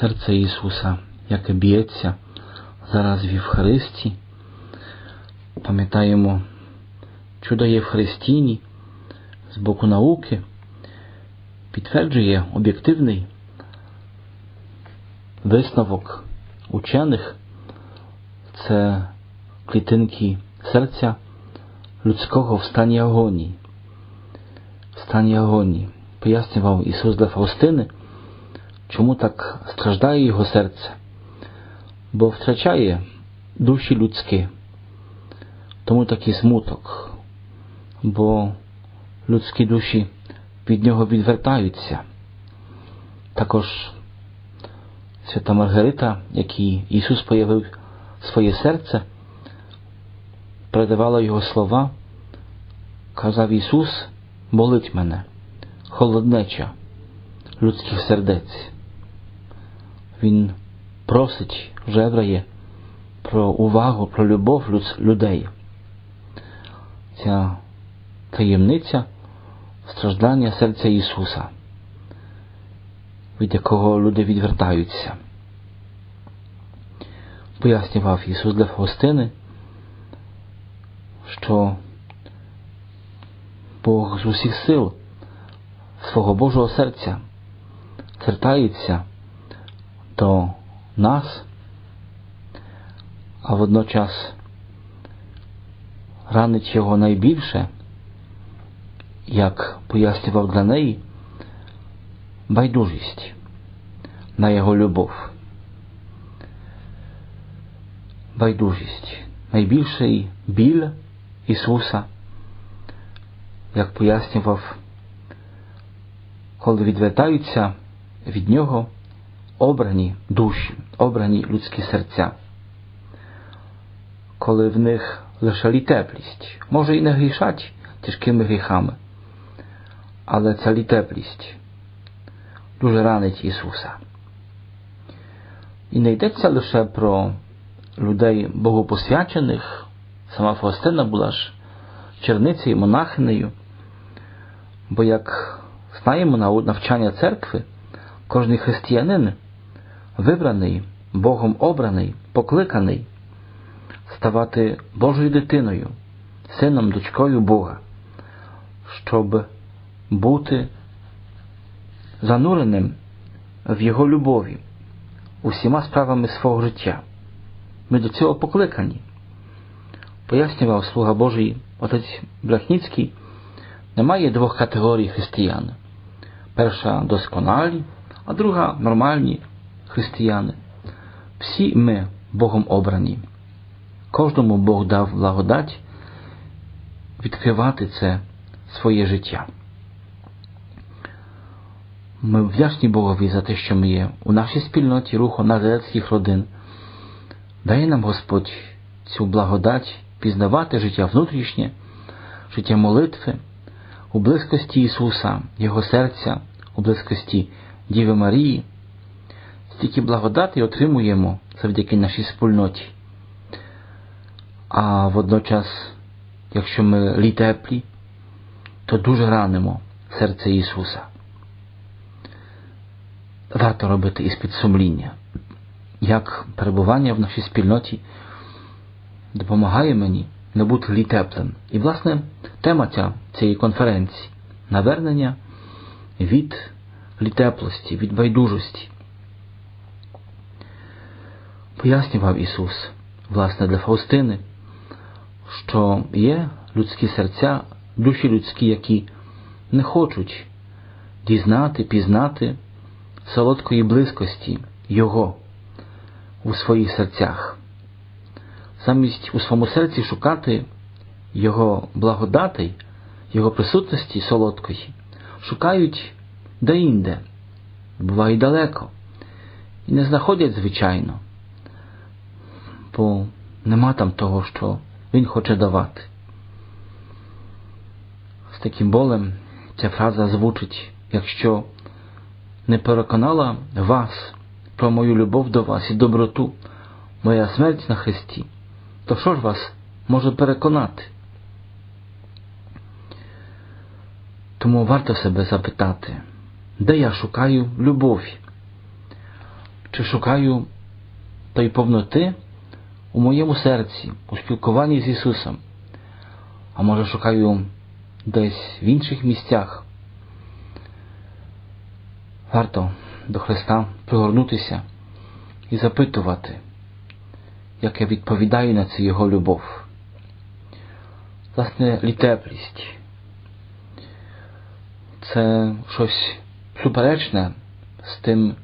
серце Ісуса, яке б'ється зараз в Євхаристі. Пам'ятаємо чудо Євхаристійні з боку науки, підтверджує об'єктивний висновок учених це клітинки серця людського в стані агонії. В стані агонії. Пояснював Ісус для Фаустини, чому так страждає його серце, бо втрачає душі людські, тому такий смуток, бо людські душі від нього відвертаються. Також свята Маргарита, якій Ісус появив своє серце, передавала його слова, казав Ісус, болить мене, холоднеча людських сердець. Він просить, жеврає про увагу, про любов людей. Ця таємниця страждання серця Ісуса, від якого люди відвертаються. Пояснював Ісус для Фаустини, що Бог з усіх сил свого Божого серця звертається до нас, а водночас ранить його найбільше, як пояснював для неї, байдужість на його любов. Байдужість найбільший біль Ісуса, як пояснював, коли відвертаються від Нього обрані душі, обрані людські серця, коли в них лише літеплість, може і не грішать тяжкими гріхами, але ця літеплість дуже ранить Ісуса. І не йдеться лише про людей богопосвячених, сама Фаустина була ж черницею, монахинею, бо як знаємо на навчання церкви, кожний християнин вибраний, Богом обраний, покликаний ставати Божою дитиною, сином, дочкою Бога, щоб бути зануреним в Його любові усіма справами свого життя. Ми до цього покликані. Пояснював слуга Божий отець Бляхніцький, немає двох категорій християн. Перша досконалі, а друга нормальні християни. Всі ми Богом обрані. Кожному Бог дав благодать відкривати це своє життя. Ми вдячні Богові за те, що ми є у нашій спільноті руху назарецьких родин. Дає нам Господь цю благодать пізнавати життя внутрішнє, життя молитви, у близькості Ісуса, Його серця, у близькості Діви Марії. Стільки благодати отримуємо завдяки нашій спільноті. А водночас, якщо ми літеплі, то дуже ранимо серце Ісуса. Варто робити із підсумління, як перебування в нашій спільноті допомагає мені не бути літеплим. І, власне, тема ця, цієї конференції навернення від літеплості, від байдужості. Пояснював Ісус, власне, для Фаустини, що є людські серця, душі людські, які не хочуть дізнати, пізнати солодкої близькості Його у своїх серцях. Замість у своєму серці шукати Його благодатей, Його присутності солодкої, шукають де-інде, буває далеко, і не знаходять, звичайно, бо нема там того, що Він хоче давати. З таким болем ця фраза звучить, якщо не переконала вас про мою любов до вас і доброту, моя смерть на Христі, то що ж вас може переконати? Тому варто себе запитати, де я шукаю любові? Чи шукаю тої повноти у моєму серці, у спілкуванні з Ісусом? А може шукаю десь в інших місцях? Варто до Христа пригорнутися і запитувати, як я відповідаю на цю Його любов. Власне, літеплість це щось суперечне з тим,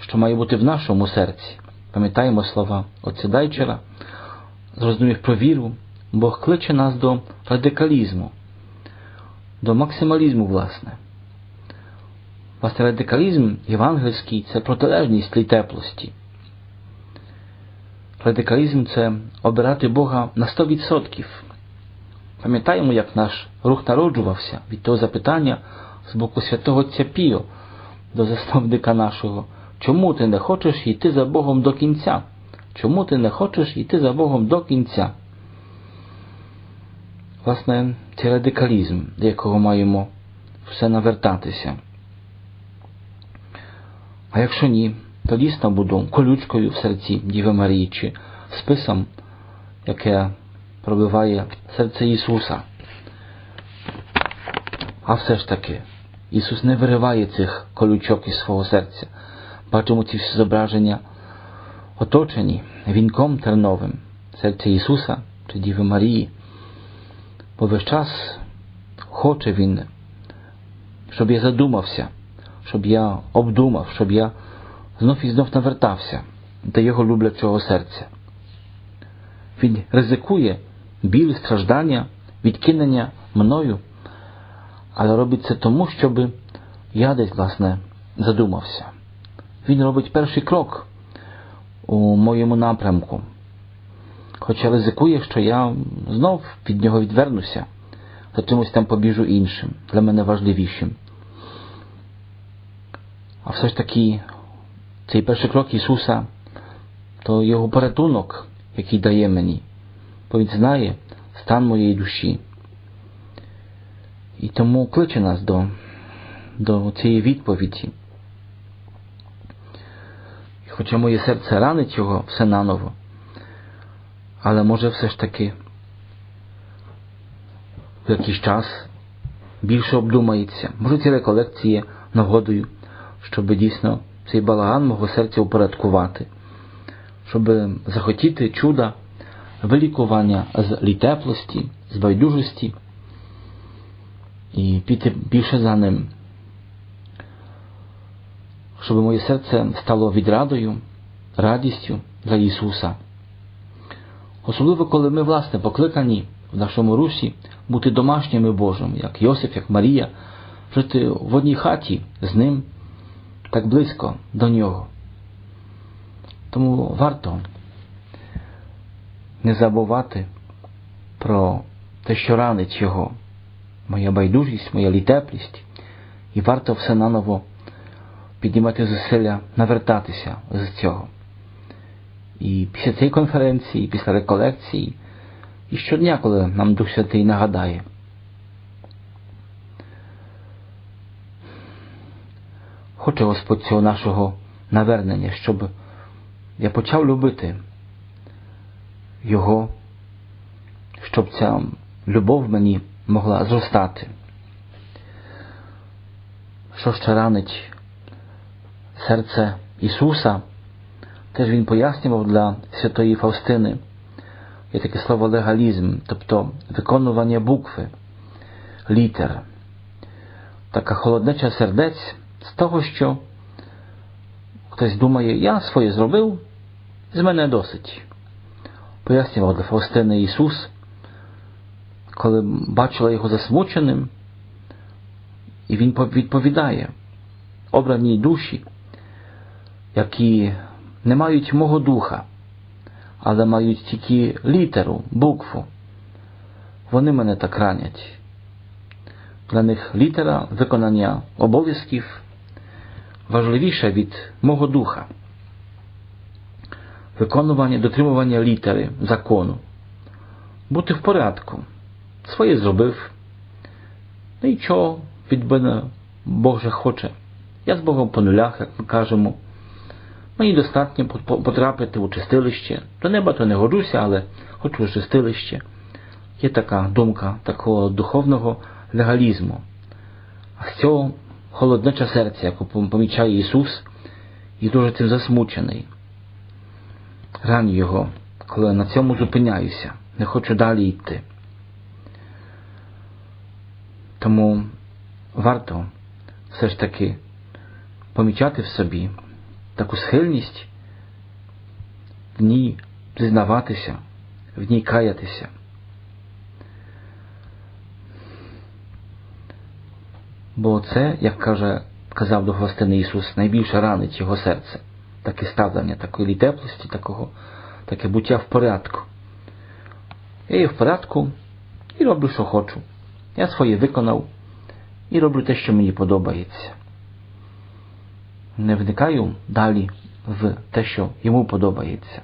що має бути в нашому серці. Пам'ятаємо слова отця Дайчера, зрозумів про віру, Бог кличе нас до радикалізму, до максималізму, власне. Власне, радикалізм євангельський це протилежність літеплості. Радикалізм це обирати Бога на 100%. Пам'ятаємо, як наш рух народжувався від того запитання з боку святого Отця Піо до засновника нашого. Чому ти не хочеш йти за Богом до кінця? Чому ти не хочеш йти за Богом до кінця? Власне, це радикалізм, до якого маємо все навертатися. А якщо ні, то дійсно буду колючкою в серці Діви Марії чи списом, яке пробиває серце Ісуса. А все ж таки, Ісус не вириває цих колючок із свого серця. Бачимо ці всі зображення оточені вінком терновим, серця Ісуса чи Діви Марії. Бо весь час хоче Він, щоб я задумався, щоб я обдумав, щоб я знов і знов навертався до Його люблячого серця. Він ризикує біль, страждання, відкинення мною, але робить це тому, щоб я десь, власне, задумався. Він робить перший крок у моєму напрямку, хоча ризикує, що я знов від нього відвернуся, за чимось там побіжу іншим, для мене важливішим. А все ж таки, цей перший крок Ісуса то Його порятунок, який дає мені бо Він знає стан моєї душі. І тому кличе нас до, до цієї відповіді. Хоча моє серце ранить його все наново, але може все ж таки в якийсь час більше обдумається. Може ці реколекції нагодою, щоб дійсно цей балаган мого серця упорядкувати, щоб захотіти чуда вилікування з літеплості, з байдужості і піти більше за ним, щоб моє серце стало відрадою, радістю для Ісуса. Особливо, коли ми, власне, покликані в нашому русі бути домашніми Божими, як Йосиф, як Марія, жити в одній хаті з Ним, так близько до Нього. Тому варто не забувати про те, що ранить його, моя байдужість, моя літеплість, і варто все наново піднімати зусилля, навертатися з цього. І після цієї конференції, після реколекції, і щодня, коли нам Дух Святий нагадає. Хоче Господь цього нашого навернення, щоб я почав любити його, щоб ця любов мені могла зростати. Що ще ранить серце Ісуса, теж Він пояснював для святої Фаустини. Є таке слово легалізм, тобто виконування букви, літер, така холоднеча сердець з того, що хтось думає, я своє зробив, з мене досить пояснював для Фаустини Ісус, коли бачила його засмученим, і Він відповідає обраній душі, які не мають мого духа, але мають тільки літеру, букву. Вони мене так ранять. Для них літера виконання обов'язків важливіша від мого духа виконування, дотримування літери закону, бути в порядку. Своє зробив. Ну і чого від мене Бог же хоче. Я з Богом по нулях, як ми кажемо. Мені достатньо потрапити у чистилище. До неба то не годжуся, але хочу у чистилище. Є така думка такого духовного легалізму. А з цього холоднеча серця, яку помічає Ісус, і дуже цим засмучений. Раню його, коли на цьому зупиняюся, не хочу далі йти. Тому варто все ж таки помічати в собі таку схильність в ній зізнаватися, в ній каятися. Бо це, як каже, казав до Хвостини Ісус, найбільше ранить його серце, таке ставлення, такої теплості, такого, таке буття в порядку. Я є в порядку і роблю, що хочу. Я своє виконав і роблю те, що мені подобається. Не вникаю далі в те, що йому подобається.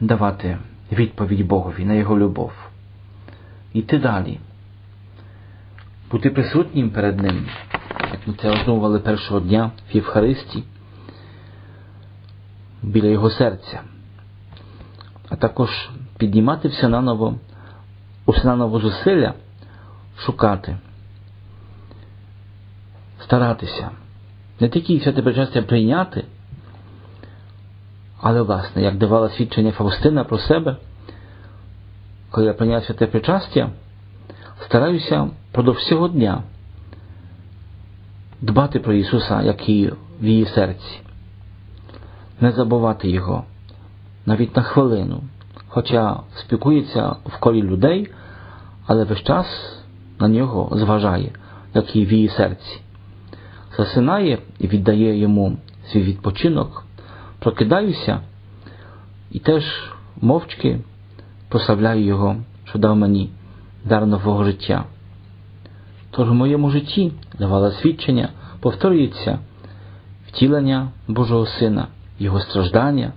Давати відповідь Богові на його любов. Іти далі бути присутнім перед Ним, як ми це основували першого дня в Євхаристі, біля Його серця, а також піднімати все наново, усе наново зусилля шукати, старатися, не тільки святе причастя прийняти, але, власне, як давала свідчення Фаустина про себе, коли я прийняв святе причастя, стараюся продовж всього дня дбати про Ісуса, як і в її серці, не забувати Його навіть на хвилину, хоча спілкується в колі людей, але весь час на нього зважає, як і в її серці, засинає і віддає йому свій відпочинок, прокидаюся і теж мовчки прославляю Його, що дав мені дар нового життя. Тож в моєму житті давала свідчення, повторюється втілення Божого Сина, Його страждання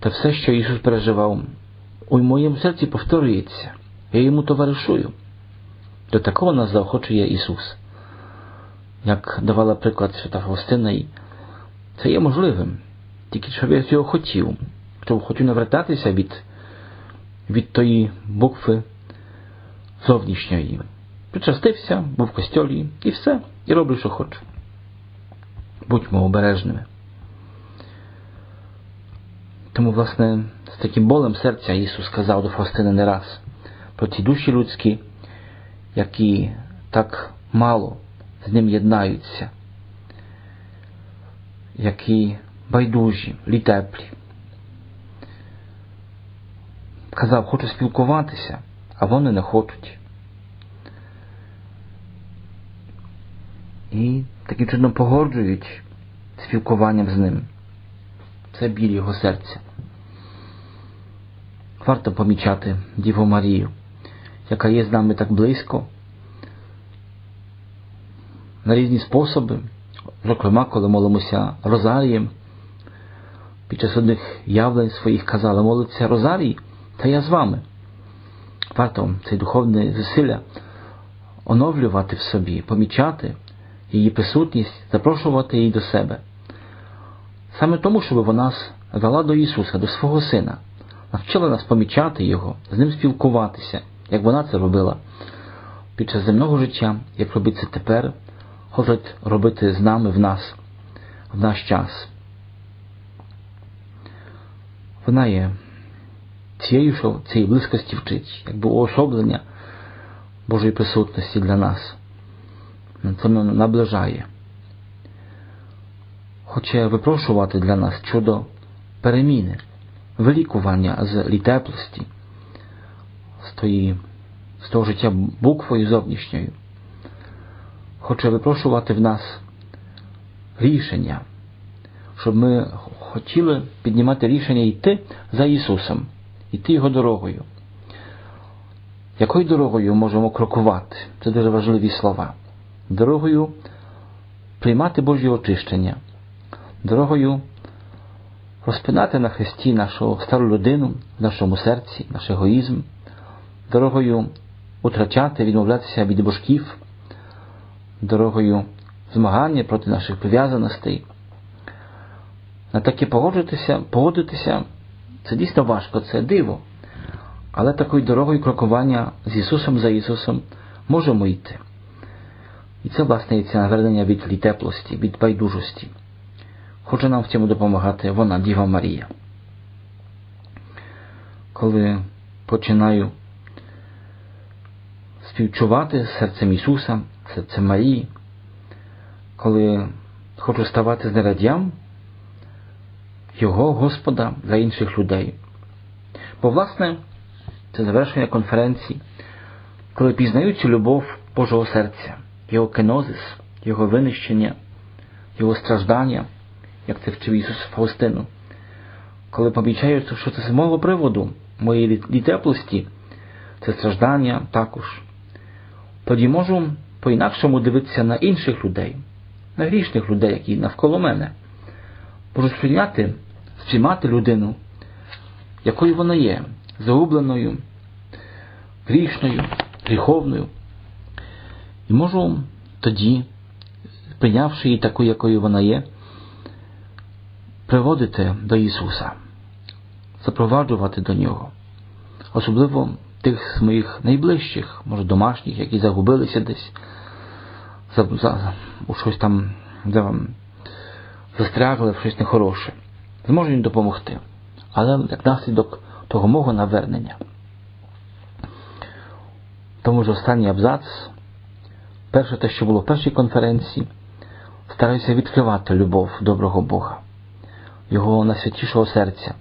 та все, що Ісус переживав, у моєму серці повторюється, я йому товаришую. До такого нас заохочує Ісус. Як давала приклад Свята Фаустина, це є можливим, тільки я цього хотів, щоб хотів навертатися від, від тої букви зовнішньої причастився, був в костьолі і все, і роблю, що хочу. Будьмо обережними. Тому, власне, з таким болем серця Ісус сказав до Фаустини не раз про ті душі людські, які так мало з ним єднаються, які байдужі, літеплі. Казав, хочу спілкуватися, а вони не хочуть. і таким чином погоджують спілкуванням з ним. Це біль його серця. Варто помічати Діву Марію, яка є з нами так близько, на різні способи, зокрема, коли молимося Розарієм, під час одних явлень своїх казали, молиться Розарій, та я з вами. Варто цей духовне зусилля оновлювати в собі, помічати її присутність, запрошувати її до себе. Саме тому, щоб вона вела до Ісуса, до свого Сина, навчила нас помічати Його, з ним спілкуватися, як вона це робила під час земного життя, як робить це тепер, хочуть робити з нами в нас, в наш час. Вона є цією, що цієї близькості вчить, якби уособлення Божої присутності для нас це наближає. Хоче випрошувати для нас чудо переміни, вилікування з літеплості, з, тої, з того життя буквою зовнішньою. Хоче випрошувати в нас рішення, щоб ми хотіли піднімати рішення йти за Ісусом, йти Його дорогою. Якою дорогою можемо крокувати? Це дуже важливі слова дорогою приймати Божі очищення, дорогою розпинати на хресті нашу стару людину в нашому серці, наш егоїзм, дорогою утрачати, відмовлятися від божків, дорогою змагання, проти наших прив'язаностей. На таке погодитися, погодитися це дійсно важко, це диво. Але такою дорогою крокування з Ісусом за Ісусом можемо йти. І це, власне, є це навернення від літеплості, від байдужості. Хоче нам в цьому допомагати вона, Діва Марія. Коли починаю співчувати з серцем Ісуса, серцем Марії, коли хочу ставати знерадям Його Господа для інших людей. Бо, власне, це завершення конференції, коли пізнають цю любов Божого серця, Його кенозис, Його винищення, Його страждання, як це вчив Ісус Фаустину, коли помічають, що це з мого приводу, моєї літеплості, це страждання також, тоді можу по-інакшому дивитися на інших людей, на грішних людей, які навколо мене. Можу сприйняти, сприймати людину, якою вона є, загубленою, грішною, гріховною. І можу тоді, прийнявши її такою, якою вона є, приводити до Ісуса, запроваджувати до Нього, особливо тих моїх найближчих, може домашніх, які загубилися десь, за, за, у щось там за, застрягли в щось нехороше. Зможу їм допомогти. Але як наслідок того мого навернення. Тому ж останній абзац, перше те, що було в першій конференції, стараюся відкривати любов доброго Бога, Його найсвятішого серця,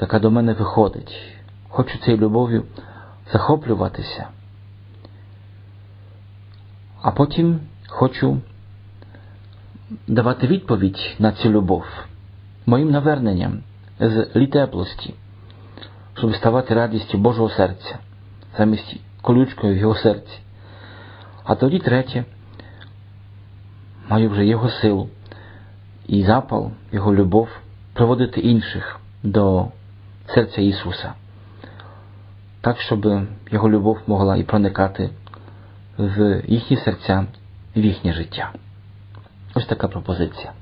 яка до мене виходить. Хочу цією любов'ю захоплюватися. А потім хочу давати відповідь на цю любов моїм наверненням з літеплості, щоб ставати радістю Божого серця, замість колючкою в його серці. А тоді третє, маю вже Його силу і запал, Його любов приводити інших до серця Ісуса, так, щоб Його любов могла і проникати в їхні серця, в їхнє життя. Ось така пропозиція.